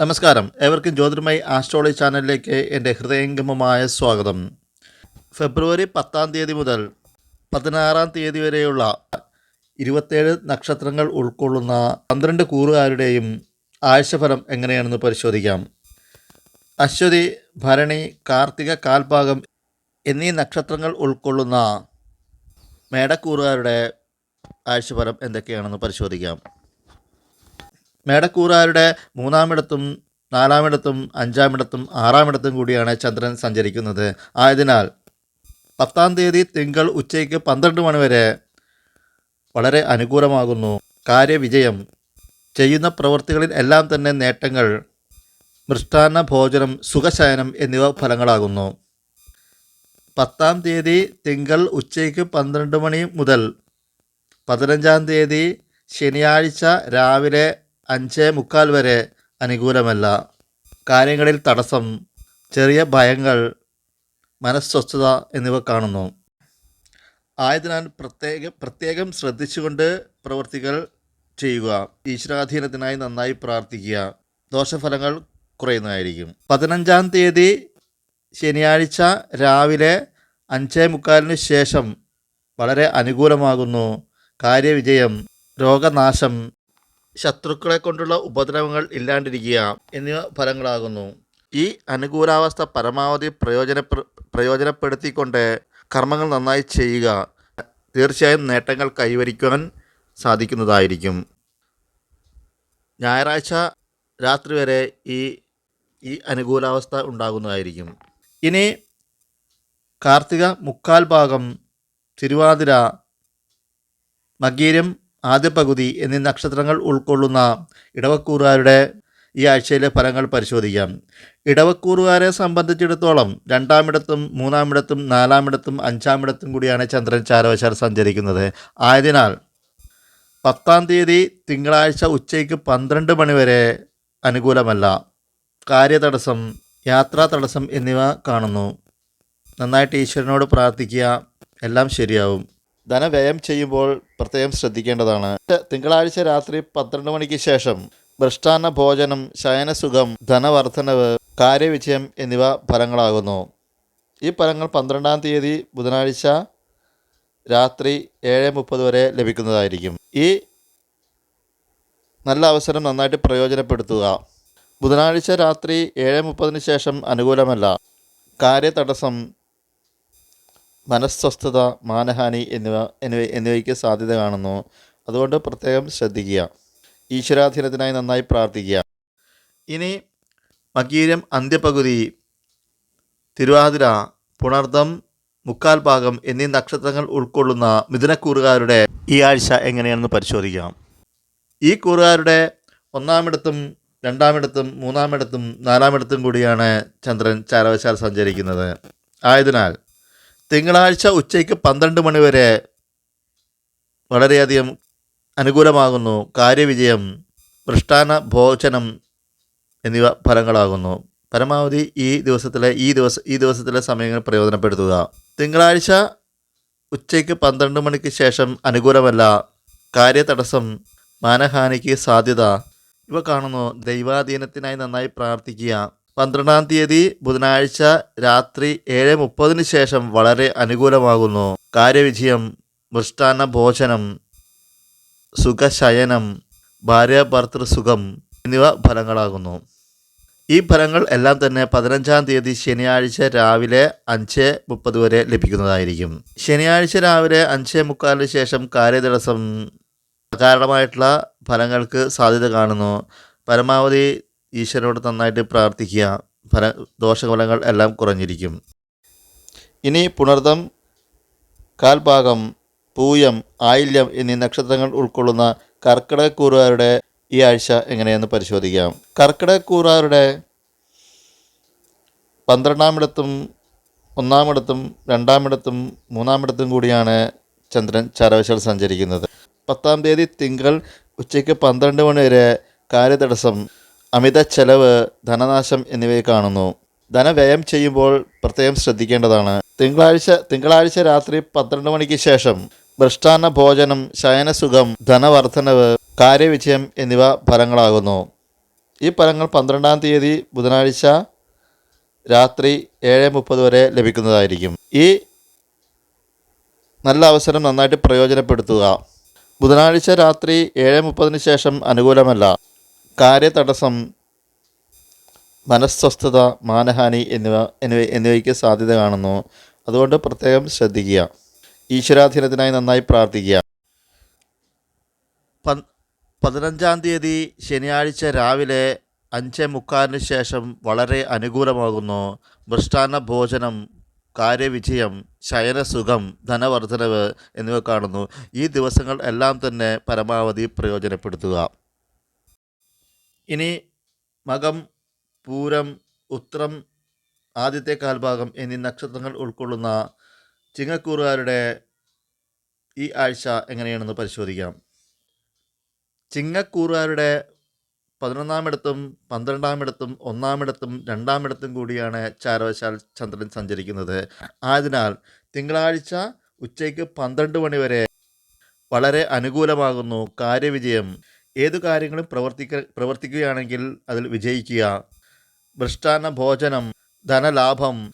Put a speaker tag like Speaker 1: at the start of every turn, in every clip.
Speaker 1: നമസ്കാരം. ഏവർക്കും ജ്യോതിർമയി ആസ്ട്രോളജി ചാനലിലേക്ക് എന്റെ ഹൃദയംഗമമായ സ്വാഗതം. ഫെബ്രുവരി പത്താം തീയതി മുതൽ പതിനാറാം തീയതി വരെയുള്ള ഇരുപത്തേഴ് നക്ഷത്രങ്ങൾ ഉൾക്കൊള്ളുന്ന പന്ത്രണ്ട് കൂറുകാരുടെയും ആഴ്ചഫലം എങ്ങനെയാണെന്ന് പരിശോധിക്കാം. അശ്വതി ഭരണി കാർത്തിക കാൽഭാഗം എന്നീ നക്ഷത്രങ്ങൾ ഉൾക്കൊള്ളുന്ന മേടക്കൂറുകാരുടെ ആഴ്ചഫലം എന്തൊക്കെയാണെന്ന് പരിശോധിക്കാം. മേടക്കൂറുകാരുടെ മൂന്നാമിടത്തും നാലാമിടത്തും അഞ്ചാമിടത്തും ആറാമിടത്തും കൂടിയാണ് ചന്ദ്രൻ സഞ്ചരിക്കുന്നത്. ആയതിനാൽ പത്താം തീയതി തിങ്കൾ ഉച്ചയ്ക്ക് പന്ത്രണ്ട് മണിവരെ വളരെ അനുകൂലമാകുന്നു. കാര്യവിജയം. ചെയ്യുന്ന പ്രവൃത്തികളിൽ എല്ലാം തന്നെ നേട്ടങ്ങൾ മൃഷ്ടാന്ന ഭോജനം സുഖശയനം എന്നിവ ഫലങ്ങളാകുന്നു. പത്താം തീയതി തിങ്കൾ ഉച്ചയ്ക്ക് പന്ത്രണ്ട് മണി മുതൽ പതിനഞ്ചാം തീയതി ശനിയാഴ്ച രാവിലെ അഞ്ച് മുക്കാൽ വരെ അനുകൂലമല്ല. കാര്യങ്ങളിൽ തടസ്സം ചെറിയ ഭയങ്ങൾ മനസ്വസ്ഥത എന്നിവ കാണുന്നു. ആയതിനാൽ പ്രത്യേക പ്രത്യേകം ശ്രദ്ധിച്ചുകൊണ്ട് പ്രവർത്തികൾ ചെയ്യുക. ഈശ്വരാധീനത്തിനായി നന്നായി പ്രാർത്ഥിക്കുക. ദോഷഫലങ്ങൾ കുറയുന്നതായിരിക്കും. പതിനഞ്ചാം തീയതി ശനിയാഴ്ച രാവിലെ അഞ്ചേ മുക്കാലിന് ശേഷം വളരെ അനുകൂലമാകുന്നു. കാര്യവിജയം രോഗനാശം ശത്രുക്കളെ കൊണ്ടുള്ള ഉപദ്രവങ്ങൾ ഇല്ലാണ്ടിരിക്കുക എന്നിവ ഫലങ്ങളാകുന്നു. ഈ അനുകൂലാവസ്ഥ പരമാവധി പ്രയോജന പ്രയോജനപ്പെടുത്തിക്കൊണ്ട് കർമ്മങ്ങൾ നന്നായി ചെയ്യുക തീർച്ചയായും നേട്ടങ്ങൾ കൈവരിക്കുവാൻ സാധിക്കുന്നതായിരിക്കും. ഞായറാഴ്ച രാത്രി വരെ ഈ ഈ അനുകൂലാവസ്ഥ ഉണ്ടാകുന്നതായിരിക്കും. ഇനി കാർത്തിക മുക്കാൽ ഭാഗം തിരുവാതിര മകീരം ആദ്യ പകുതി എന്നീ നക്ഷത്രങ്ങൾ ഉൾക്കൊള്ളുന്ന ഇടവക്കൂറുകാരുടെ ഈ ആഴ്ചയിലെ ഫലങ്ങൾ പരിശോധിക്കാം. ഇടവക്കൂറുകാരെ സംബന്ധിച്ചിടത്തോളം രണ്ടാമിടത്തും മൂന്നാമിടത്തും നാലാമിടത്തും അഞ്ചാമിടത്തും കൂടിയാണ് ചന്ദ്രൻ ചാരവശാൽ സഞ്ചരിക്കുന്നത്. ആയതിനാൽ പത്താം തീയതി തിങ്കളാഴ്ച ഉച്ചയ്ക്ക് പന്ത്രണ്ട് മണിവരെ അനുകൂലമല്ല. കാര്യതടസ്സം യാത്രാ തടസ്സം എന്നിവ കാണുന്നു. നന്നായിട്ട് ഈശ്വരനോട് പ്രാർത്ഥിക്കുക. എല്ലാം ശരിയാവും. ധനവ്യയം ചെയ്യുമ്പോൾ പ്രത്യേകം ശ്രദ്ധിക്കേണ്ടതാണ്. തിങ്കളാഴ്ച രാത്രി പന്ത്രണ്ട് മണിക്ക് ശേഷം മൃഷ്ടാന്ന ഭോജനം ശയനസുഖം ധനവർദ്ധനവ് കാര്യവിജയം എന്നിവ ഫലങ്ങളാകുന്നു. ഈ ഫലങ്ങൾ പന്ത്രണ്ടാം തീയതി ബുധനാഴ്ച രാത്രി ഏഴ് മുപ്പത് വരെ ലഭിക്കുന്നതായിരിക്കും. ഈ നല്ല അവസരം നന്നായിട്ട് പ്രയോജനപ്പെടുത്തുക. ബുധനാഴ്ച രാത്രി ഏഴ് മുപ്പതിന് ശേഷം അനുകൂലമല്ല. കാര്യതടസ്സം മനസ്വസ്ഥത മാനഹാനി എന്നിവ എന്നിവ എന്നിവയ്ക്ക് സാധ്യത കാണുന്നു. അതുകൊണ്ട് പ്രത്യേകം ശ്രദ്ധിക്കുക. ഈശ്വരാധീനത്തിനായി നന്നായി പ്രാർത്ഥിക്കുക. ഇനി മകീരം അന്ത്യപകുതി തിരുവാതിര പുണർദം മുക്കാൽ ഭാഗം എന്നീ നക്ഷത്രങ്ങൾ ഉൾക്കൊള്ളുന്ന മിഥുനക്കൂറുകാരുടെ ഈ ആഴ്ച എങ്ങനെയാണെന്ന് പരിശോധിക്കാം. ഈ കൂറുകാരുടെ ഒന്നാമിടത്തും രണ്ടാമിടത്തും മൂന്നാമിടത്തും നാലാമിടത്തും കൂടിയാണ് ചന്ദ്രൻ ചാരവശാൽ സഞ്ചരിക്കുന്നത്. ആയതിനാൽ തിങ്കളാഴ്ച ഉച്ചയ്ക്ക് പന്ത്രണ്ട് മണിവരെ വളരെയധികം അനുകൂലമാകുന്നു. കാര്യവിജയം മൃഷ്ടാന ഭോജനം എന്നിവ ഫലങ്ങളാകുന്നു. പരമാവധി ഈ ദിവസത്തിലെ ഈ ദിവസ ഈ ദിവസത്തിലെ സമയങ്ങൾ പ്രയോജനപ്പെടുത്തുക. തിങ്കളാഴ്ച ഉച്ചയ്ക്ക് പന്ത്രണ്ട് മണിക്ക് ശേഷം അനുകൂലമല്ല. കാര്യതടസ്സം മാനഹാനിക്ക് സാധ്യത. ഇവ കാണുന്നു ദൈവാധീനത്തിനായി നന്നായി പ്രാർത്ഥിക്കുക. പന്ത്രണ്ടാം തീയതി ബുധനാഴ്ച രാത്രി ഏഴ് മുപ്പതിന് ശേഷം വളരെ അനുകൂലമാകുന്നു. കാര്യവിജയം മൃഷ്ടാന്ന ഭോജനം സുഖശയനം ഭാര്യ ഭർത്തൃസുഖം എന്നിവ ഫലങ്ങളാകുന്നു. ഈ ഫലങ്ങൾ എല്ലാം തന്നെ പതിനഞ്ചാം തീയതി ശനിയാഴ്ച രാവിലെ അഞ്ച് മുപ്പത് വരെ ലഭിക്കുന്നതായിരിക്കും. ശനിയാഴ്ച രാവിലെ അഞ്ച് മുക്കാലിന് ശേഷം കാര്യദിവസം അകാരണമായിട്ടുള്ള ഫലങ്ങൾക്ക് സാധ്യത കാണുന്നു. പരമാവധി ഈശ്വരനോട് നന്നായിട്ട് പ്രാർത്ഥിക്കുക. ഫല ദോഷഫലങ്ങൾ എല്ലാം കുറഞ്ഞിരിക്കും. ഇനി പുണർദം കാൽഭാഗം പൂയം ആയില്യം എന്നീ നക്ഷത്രങ്ങൾ ഉൾക്കൊള്ളുന്ന കർക്കിടകക്കൂറുകാരുടെ ഈ ആഴ്ച എങ്ങനെയെന്ന് പരിശോധിക്കാം. കർക്കിടകക്കൂറുകാരുടെ പന്ത്രണ്ടാമിടത്തും ഒന്നാമിടത്തും രണ്ടാമിടത്തും മൂന്നാമിടത്തും കൂടിയാണ് ചന്ദ്രൻ ചാരവശാൽ സഞ്ചരിക്കുന്നത്. പത്താം തീയതി തിങ്കൾ ഉച്ചയ്ക്ക് പന്ത്രണ്ട് മണി വരെ കാര്യതടസ്സം അമിത ചെലവ് ധനനാശം എന്നിവയെ കാണുന്നു. ധനവ്യയം ചെയ്യുമ്പോൾ പ്രത്യേകം ശ്രദ്ധിക്കേണ്ടതാണ്. തിങ്കളാഴ്ച തിങ്കളാഴ്ച രാത്രി പന്ത്രണ്ട് മണിക്ക് ശേഷം മൃഷ്ടാന്ന ഭോജനം ശയനസുഖം ധനവർദ്ധനവ് കാര്യവിജയം എന്നിവ ഫലങ്ങളാകുന്നു. ഈ ഫലങ്ങൾ പന്ത്രണ്ടാം തീയതി ബുധനാഴ്ച രാത്രി ഏഴ് മുപ്പത് വരെ ലഭിക്കുന്നതായിരിക്കും. ഈ നല്ല അവസരം നന്നായിട്ട് പ്രയോജനപ്പെടുത്തുക. ബുധനാഴ്ച രാത്രി ഏഴ് മുപ്പതിന് ശേഷം അനുകൂലമല്ല. കാര്യതടസ്സം മനസ്വസ്ഥത മാനഹാനി എന്നിവ എന്നിവ എന്നിവയ്ക്ക് സാധ്യത കാണുന്നു. അതുകൊണ്ട് പ്രത്യേകം ശ്രദ്ധിക്കുക. ഈശ്വരാധീനത്തിനായി നന്നായി പ്രാർത്ഥിക്കുക. പതിനഞ്ചാം തീയതി ശനിയാഴ്ച രാവിലെ അഞ്ച് മുക്കാലിന് ശേഷം വളരെ അനുകൂലമാകുന്നു. മൃഷ്ടാന്ന ഭോജനം കാര്യവിജയം ശയനസുഖം ധനവർദ്ധനവ് എന്നിവ കാണുന്നു. ഈ ദിവസങ്ങൾ എല്ലാം തന്നെ പരമാവധി പ്രയോജനപ്പെടുത്തുക. ഇനി മകം പൂരം ഉത്രം ആദ്യത്തെ കാൽഭാഗം എന്നീ നക്ഷത്രങ്ങൾ ഉൾക്കൊള്ളുന്ന ചിങ്ങക്കൂറുകാരുടെ ഈ ആഴ്ച എങ്ങനെയാണെന്ന് പരിശോധിക്കാം. ചിങ്ങക്കൂറുകാരുടെ പതിനൊന്നാമിടത്തും പന്ത്രണ്ടാമിടത്തും ഒന്നാമിടത്തും രണ്ടാമിടത്തും കൂടിയാണ് ചാരവശാൽ ചന്ദ്രൻ സഞ്ചരിക്കുന്നത്. ആയതിനാൽ തിങ്കളാഴ്ച ഉച്ചയ്ക്ക് പന്ത്രണ്ട് മണിവരെ വളരെ അനുകൂലമാകുന്നു കാര്യവിജയം. ഏതു കാര്യങ്ങളും പ്രവർത്തിക്ക പ്രവർത്തിക്കുകയാണെങ്കിൽ അതിൽ വിജയിക്കുക. മൃഷ്ടാന്ന ഭോജനം ധനലാഭം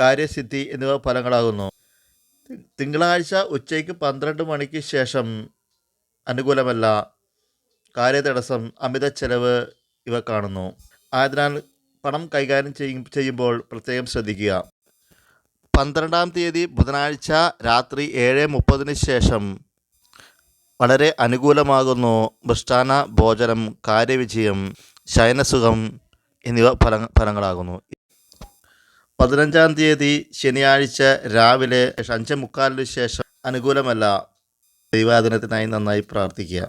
Speaker 1: കാര്യസിദ്ധി എന്നിവ ഫലങ്ങളാകുന്നു. തിങ്കളാഴ്ച ഉച്ചയ്ക്ക് പന്ത്രണ്ട് മണിക്ക് ശേഷം അനുകൂലമല്ല. കാര്യതടസ്സം അമിത ചെലവ് ഇവ കാണുന്നു. ആയതിനാൽ പണം കൈകാര്യം ചെയ്യും ചെയ്യുമ്പോൾ പ്രത്യേകം ശ്രദ്ധിക്കുക. പന്ത്രണ്ടാം തീയതി ബുധനാഴ്ച രാത്രി ഏഴ് മുപ്പതിന് ശേഷം വളരെ അനുകൂലമാകുന്നു. മൃഷ്ടാന ഭോജനം കാര്യവിജയം ശയനസുഖം എന്നിവ ഫല ഫലങ്ങളാകുന്നു. പതിനഞ്ചാം തീയതി ശനിയാഴ്ച രാവിലെ അഞ്ച് മുക്കാലിന് ശേഷം അനുകൂലമല്ല. ദൈവാദിനത്തിനായി നന്നായി പ്രാർത്ഥിക്കുക.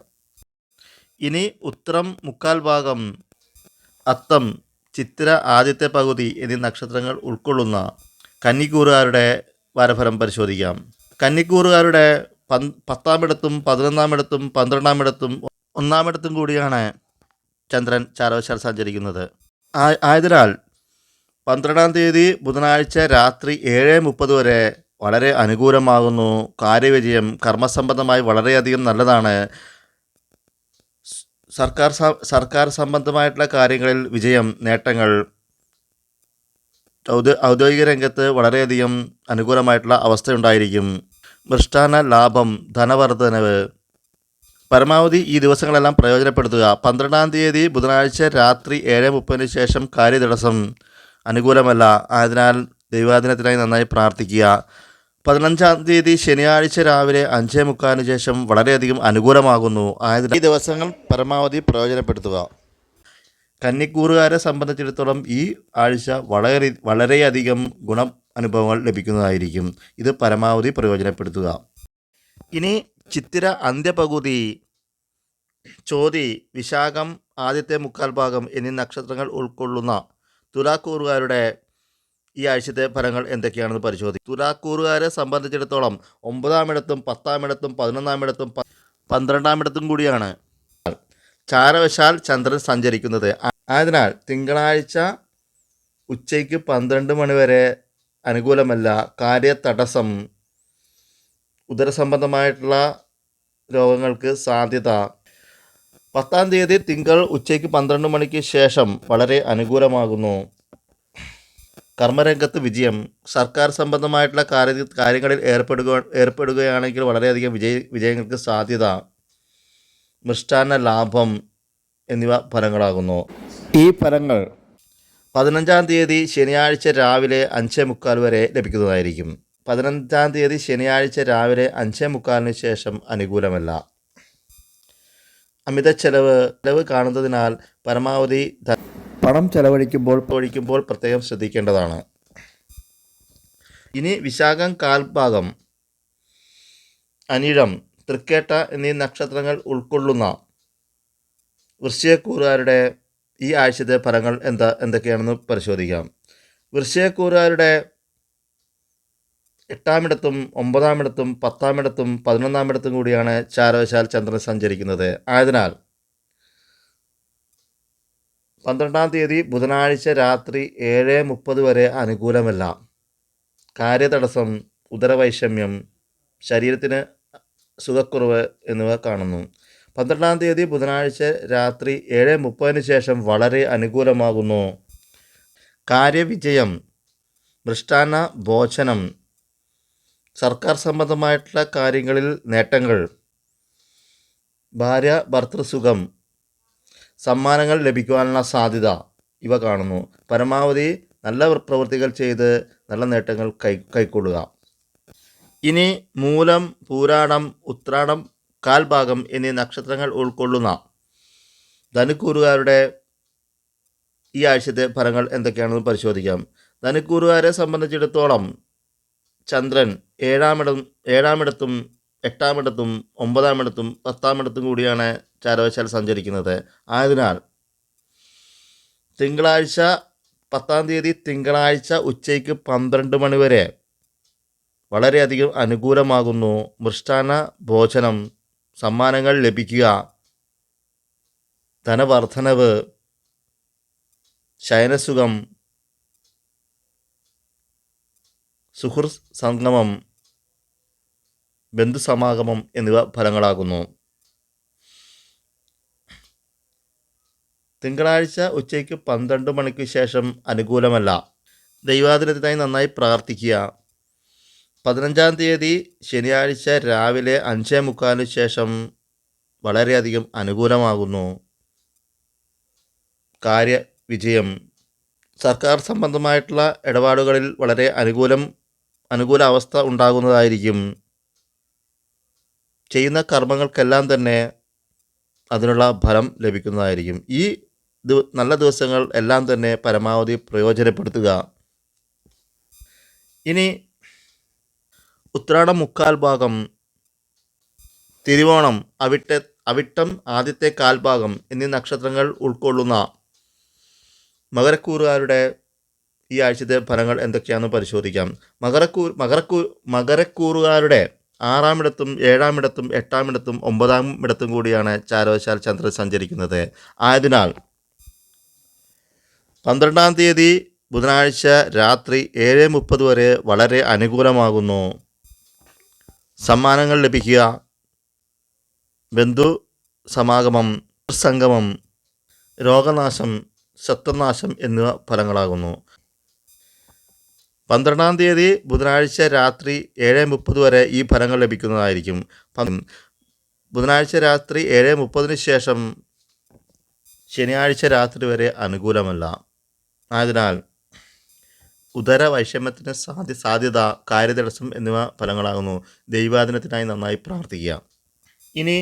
Speaker 1: ഇനി ഉത്തരം മുക്കാൽ ഭാഗം അത്തം ചിത്ര ആദ്യത്തെ പകുതി എന്നീ നക്ഷത്രങ്ങൾ ഉൾക്കൊള്ളുന്ന കന്നിക്കൂറുകാരുടെ വാരഫലം പരിശോധിക്കാം. കന്നിക്കൂറുകാരുടെ പൻ പത്താമിടത്തും പതിനൊന്നാമിടത്തും പന്ത്രണ്ടാമിടത്തും ഒന്നാമിടത്തും കൂടിയാണ് ചന്ദ്രൻ ചാരവശാൽ സഞ്ചരിക്കുന്നത്. ആയതിനാൽ പന്ത്രണ്ടാം തീയതി ബുധനാഴ്ച രാത്രി ഏഴ് മുപ്പത് വരെ വളരെ അനുകൂലമാകുന്നു. കാര്യവിജയം കർമ്മസംബന്ധമായി വളരെയധികം നല്ലതാണ്. സർക്കാർ സർക്കാർ സംബന്ധമായിട്ടുള്ള കാര്യങ്ങളിൽ വിജയം നേട്ടങ്ങൾ ഔദ്യോ ഔദ്യോഗിക രംഗത്ത് വളരെയധികം അനുകൂലമായിട്ടുള്ള അവസ്ഥയുണ്ടായിരിക്കും. മൃഷ്ടാന ലാഭം ധനവർദ്ധനവ്. പരമാവധി ഈ ദിവസങ്ങളെല്ലാം പ്രയോജനപ്പെടുത്തുക. പന്ത്രണ്ടാം തീയതി ബുധനാഴ്ച രാത്രി ഏഴ് മുപ്പതിന് ശേഷം കാര്യതടസ്സം അനുകൂലമല്ല. ആയതിനാൽ ദൈവാദിനത്തിനായി നന്നായി പ്രാർത്ഥിക്കുക. പതിനഞ്ചാം തീയതി ശനിയാഴ്ച രാവിലെ അഞ്ചേ മുക്കാലിന് ശേഷം വളരെയധികം അനുകൂലമാകുന്നു. ആയതിനാൽ ഈ ദിവസങ്ങൾ പരമാവധി പ്രയോജനപ്പെടുത്തുക. കന്നിക്കൂറുകാരെ സംബന്ധിച്ചിടത്തോളം ഈ ആഴ്ച വളരെ വളരെയധികം ഗുണം അനുഭവങ്ങൾ ലഭിക്കുന്നതായിരിക്കും. ഇത് പരമാവധി പ്രയോജനപ്പെടുത്തുക. ഇനി ചിത്തിര അന്ത്യപകുതി ചോതി വിശാഖം ആദ്യത്തെ മുക്കാൽ ഭാഗം എന്നീ നക്ഷത്രങ്ങൾ ഉൾക്കൊള്ളുന്ന തുലാക്കൂറുകാരുടെ ഈ ആഴ്ചത്തെ ഫലങ്ങൾ എന്തൊക്കെയാണെന്ന് പരിശോധിക്കും തുലാക്കൂറുകാരെ സംബന്ധിച്ചിടത്തോളം ഒമ്പതാമിടത്തും പത്താമിടത്തും പതിനൊന്നാമിടത്തും പന്ത്രണ്ടാമിടത്തും കൂടിയാണ്. ചാരവശാൽ ചന്ദ്രൻ സഞ്ചരിക്കുന്നത്. ആയതിനാൽ തിങ്കളാഴ്ച ഉച്ചയ്ക്ക് പന്ത്രണ്ട് മണി വരെ അനുകൂലമല്ല. കാര്യതടസ്സം ഉദരസംബന്ധമായിട്ടുള്ള രോഗങ്ങൾക്ക് സാധ്യത. പത്താം തീയതി തിങ്കൾ ഉച്ചയ്ക്ക് പന്ത്രണ്ട് മണിക്ക് ശേഷം വളരെ അനുകൂലമാകുന്നു. കർമ്മരംഗത്ത് വിജയം. സർക്കാർ സംബന്ധമായിട്ടുള്ള കാര്യ കാര്യങ്ങളിൽ ഏർപ്പെടുക ഏർപ്പെടുകയാണെങ്കിൽ വളരെയധികം വിജയ വിജയങ്ങൾക്ക് സാധ്യത. മൃഷ്ടാന്ന ലാഭം എന്നിവ ഫലങ്ങളാകുന്നു. ഈ ഫലങ്ങൾ പതിനഞ്ചാം തീയതി ശനിയാഴ്ച രാവിലെ അഞ്ചേ മുക്കാൽ വരെ ലഭിക്കുന്നതായിരിക്കും. പതിനഞ്ചാം തീയതി ശനിയാഴ്ച രാവിലെ അഞ്ചേ മുക്കാലിന് ശേഷം അനുകൂലമല്ല. അമിത ചെലവ് ചെലവ് കാണുന്നതിനാൽ പരമാവധി പണം ചെലവഴിക്കുമ്പോൾ ഒഴിക്കുമ്പോൾ പ്രത്യേകം ശ്രദ്ധിക്കേണ്ടതാണ്. ഇനി വിശാഖം കാൽഭാഗം. അനിഴം തൃക്കേട്ട എന്നീ നക്ഷത്രങ്ങൾ ഉൾക്കൊള്ളുന്ന വൃശ്ചികക്കൂറുകാരുടെ ഈ ആഴ്ചത്തെ ഫലങ്ങൾ എന്താ എന്തൊക്കെയാണെന്ന് പരിശോധിക്കാം. വൃശ്ചയക്കൂറുകാരുടെ എട്ടാമിടത്തും ഒമ്പതാമിടത്തും പത്താമിടത്തും പതിനൊന്നാമിടത്തും കൂടിയാണ് ചാരവശാൽ ചന്ദ്രൻ സഞ്ചരിക്കുന്നത്. ആയതിനാൽ പന്ത്രണ്ടാം തീയതി ബുധനാഴ്ച രാത്രി ഏഴ് മുപ്പത് വരെ അനുകൂലമല്ല. കാര്യതടസ്സം ഉദരവൈഷമ്യം ശരീരത്തിന് സുഖക്കുറവ് എന്നിവ കാണുന്നു. പന്ത്രണ്ടാം തീയതി ബുധനാഴ്ച രാത്രി ഏഴ് മുപ്പതിന് ശേഷം വളരെ അനുകൂലമാകുന്നു. കാര്യവിജയം മൃഷ്ടാന ഭോജനം സർക്കാർ സംബന്ധമായിട്ടുള്ള കാര്യങ്ങളിൽ നേട്ടങ്ങൾ ഭാര്യ ഭർത്തൃസുഖം സമ്മാനങ്ങൾ ലഭിക്കുവാനുള്ള സാധ്യത ഇവ കാണുന്നു. പരമാവധി നല്ല പ്രവൃത്തികൾ ചെയ്ത് നല്ല നേട്ടങ്ങൾ കൈ കൈക്കൊള്ളുക. ഇനി മൂലം പൂരാടം ഉത്രാടം കാൽഭാഗം എന്നീ നക്ഷത്രങ്ങൾ ഉൾക്കൊള്ളുന്ന ധനുക്കൂറുകാരുടെ ഈ ആഴ്ചത്തെ ഫലങ്ങൾ എന്തൊക്കെയാണെന്ന് പരിശോധിക്കാം. ധനുക്കൂറുകാരെ സംബന്ധിച്ചിടത്തോളം ചന്ദ്രൻ ഏഴാമിടം ഏഴാമിടത്തും എട്ടാമിടത്തും ഒമ്പതാമിടത്തും പത്താമിടത്തും കൂടിയാണ് ചാരവശാൽ സഞ്ചരിക്കുന്നത്. ആയതിനാൽ തിങ്കളാഴ്ച പത്താം തീയതി തിങ്കളാഴ്ച ഉച്ചയ്ക്ക് പന്ത്രണ്ട് മണിവരെ വളരെയധികം അനുകൂലമാകുന്നു. മൃഷ്ടാന ഭോജനം സമ്മാനങ്ങൾ ലഭിക്കുക. ധനവർദ്ധനവ് ശയനസുഖം സുഹൃത് സംഗമം ബന്ധുസമാഗമം എന്നിവ ഫലങ്ങളാകുന്നു. തിങ്കളാഴ്ച ഉച്ചയ്ക്ക് പന്ത്രണ്ട് മണിക്ക് ശേഷം അനുകൂലമല്ല. ദൈവാദിനത്തിനായി നന്നായി പ്രാർത്ഥിക്കുക. പതിനഞ്ചാം തീയതി ശനിയാഴ്ച രാവിലെ അഞ്ചേ മുക്കാലിന് ശേഷം വളരെയധികം അനുകൂലമാകുന്നു. കാര്യവിജയം. സർക്കാർ സംബന്ധമായിട്ടുള്ള ഇടപാടുകളിൽ വളരെ അനുകൂലം അനുകൂല അവസ്ഥ ഉണ്ടാകുന്നതായിരിക്കും. ചെയ്യുന്ന കർമ്മങ്ങൾക്കെല്ലാം തന്നെ അതിനുള്ള ഫലം ലഭിക്കുന്നതായിരിക്കും. ഈ നല്ല ദിവസങ്ങൾ എല്ലാം തന്നെ പരമാവധി പ്രയോജനപ്പെടുത്തുക. ഇനി ഉത്രാടം മുക്കാൽ ഭാഗം തിരുവോണം അവിട്ട അവിട്ടം ആദ്യത്തെ കാൽഭാഗം എന്നീ നക്ഷത്രങ്ങൾ ഉൾക്കൊള്ളുന്ന മകരക്കൂറുകാരുടെ ഈ ആഴ്ചത്തെ ഫലങ്ങൾ എന്തൊക്കെയാണെന്ന് പരിശോധിക്കാം. മകരക്കൂർ മകരക്കൂർ മകരക്കൂറുകാരുടെ ആറാമിടത്തും ഏഴാമിടത്തും എട്ടാമിടത്തും ഒമ്പതാം ഇടത്തും കൂടിയാണ് ചാരവശാൽ ചന്ദ്രൻ സഞ്ചരിക്കുന്നത്. ആയതിനാൽ പന്ത്രണ്ടാം തീയതി ബുധനാഴ്ച രാത്രി ഏഴ് മുപ്പത് വരെ വളരെ അനുകൂലമാകുന്നു. സമ്മാനങ്ങൾ ലഭിക്കുക. ബന്ധു സമാഗമം സംഗമം രോഗനാശം ശത്രുനാശം എന്നിവ ഫലങ്ങളാകുന്നു. പന്ത്രണ്ടാം തീയതി ബുധനാഴ്ച രാത്രി ഏഴ് മുപ്പത് വരെ ഈ ഫലങ്ങൾ ലഭിക്കുന്നതായിരിക്കും. ബുധനാഴ്ച രാത്രി ഏഴ് മുപ്പതിന് ശേഷം ശനിയാഴ്ച രാത്രി വരെ അനുകൂലമല്ല. ആയതിനാൽ ഉദര വൈഷമ്യത്തിന് സാധ്യ സാധ്യത കാര്യതടസ്സം എന്നിവ ഫലങ്ങളാകുന്നു. ദൈവാധീനത്തിനായി നന്നായി പ്രാർത്ഥിക്കുക. ഇനി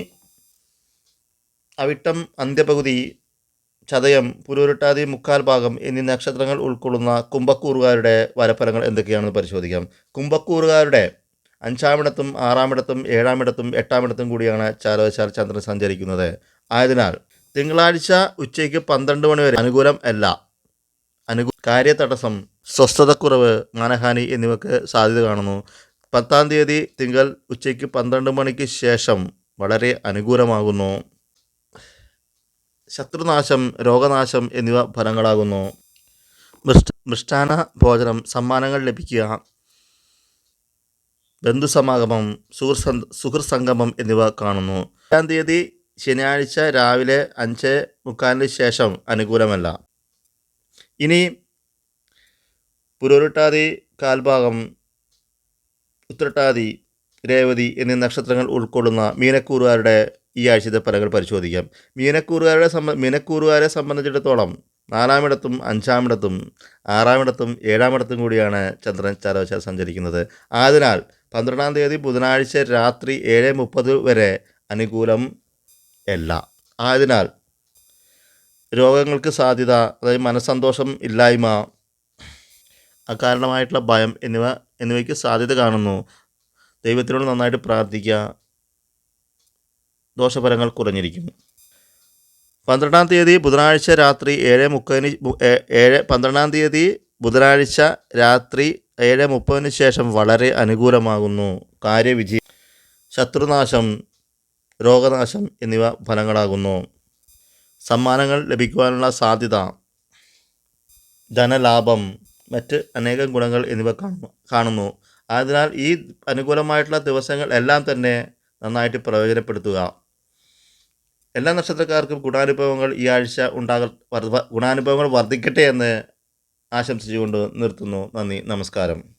Speaker 1: അവിട്ടം അന്ത്യപകുതി ചതയം പുരൂരുട്ടാതി മുക്കാൽ ഭാഗം എന്നീ നക്ഷത്രങ്ങൾ ഉൾക്കൊള്ളുന്ന കുംഭക്കൂറുകാരുടെ വരഫലങ്ങൾ എന്തൊക്കെയാണെന്ന് പരിശോധിക്കാം. കുംഭക്കൂറുകാരുടെ അഞ്ചാമിടത്തും ആറാമിടത്തും ഏഴാമിടത്തും എട്ടാമിടത്തും കൂടിയാണ് ചാരവശാൽ ചന്ദ്രൻ സഞ്ചരിക്കുന്നത്. ആയതിനാൽ തിങ്കളാഴ്ച ഉച്ചയ്ക്ക് പന്ത്രണ്ട് മണി വരെ അനുകൂലം അല്ല. അനുകൂ കാര്യതടസ്സം സ്വസ്ഥതക്കുറവ് മാനഹാനി എന്നിവയ്ക്ക് സാധ്യത കാണുന്നു. പത്താം തീയതി തിങ്കൾ ഉച്ചയ്ക്ക് പന്ത്രണ്ട് മണിക്ക് ശേഷം വളരെ അനുകൂലമാകുന്നു. ശത്രുനാശം രോഗനാശം എന്നിവ ഫലങ്ങളാകുന്നു. മൃഷ്ട മൃഷ്ടാന ഭോജനം സമ്മാനങ്ങൾ ലഭിക്കുക ബന്ധുസമാഗമം സുഹൃ സുഹൃത് സംഗമം എന്നിവ കാണുന്നു. ഏഴാം തീയതി ശനിയാഴ്ച രാവിലെ അഞ്ച് മുക്കാലിന് ശേഷം അനുകൂലമല്ല. ഇനി പുരോരുട്ടാതി കാൽഭാഗം ഉത്രട്ടാതി രേവതി എന്നീ നക്ഷത്രങ്ങൾ ഉൾക്കൊള്ളുന്ന മീനക്കൂറുകാരുടെ ഈ ആഴ്ചത്തെ ഫലങ്ങൾ പരിശോധിക്കാം. മീനക്കൂറുകാരുടെ സംബ മീനക്കൂറുകാരെ സംബന്ധിച്ചിടത്തോളം നാലാമിടത്തും അഞ്ചാമിടത്തും ആറാമിടത്തും ഏഴാമിടത്തും കൂടിയാണ് ചന്ദ്രൻ ചാരവശാൽ സഞ്ചരിക്കുന്നത്. ആയതിനാൽ പന്ത്രണ്ടാം തീയതി ബുധനാഴ്ച രാത്രി ഏഴ് മുപ്പത് വരെ അനുകൂലം അല്ല. ആയതിനാൽ രോഗങ്ങൾക്ക് സാധ്യത അതായത് മനസ്സന്തോഷം ഇല്ലായ്മ അകാരണമായിട്ടുള്ള ഭയം എന്നിവ എന്നിവയ്ക്ക് സാധ്യത കാണുന്നു. ദൈവത്തിനോട് നന്നായിട്ട് പ്രാർത്ഥിക്കുക. ദോഷഫലങ്ങൾ കുറഞ്ഞിരിക്കും പന്ത്രണ്ടാം തീയതി ബുധനാഴ്ച രാത്രി ഏഴ് മുപ്പതിന് ഏഴ് പന്ത്രണ്ടാം തീയതി ബുധനാഴ്ച രാത്രി ഏഴ് മുപ്പതിന് ശേഷം വളരെ അനുകൂലമാകുന്നു. കാര്യവിജയം ശത്രുനാശം രോഗനാശം എന്നിവ ഫലങ്ങളാകുന്നു. സമ്മാനങ്ങൾ ലഭിക്കുവാനുള്ള സാധ്യത ധനലാഭം മറ്റ് അനേകം ഗുണങ്ങൾ എന്നിവ കാണുന്നു കാണുന്നു. അതിനാൽ ഈ അനുകൂലമായിട്ടുള്ള ദിവസങ്ങൾ എല്ലാം തന്നെ നന്നായിട്ട് പ്രയോജനപ്പെടുത്തുക. എല്ലാ നക്ഷത്രക്കാർക്കും ഗുണാനുഭവങ്ങൾ ഈ ആഴ്ച ഉണ്ടാക ഗുണാനുഭവങ്ങൾ വർദ്ധിക്കട്ടെ എന്ന് ആശംസിച്ചുകൊണ്ട് നിർത്തുന്നു. നന്ദി നമസ്കാരം.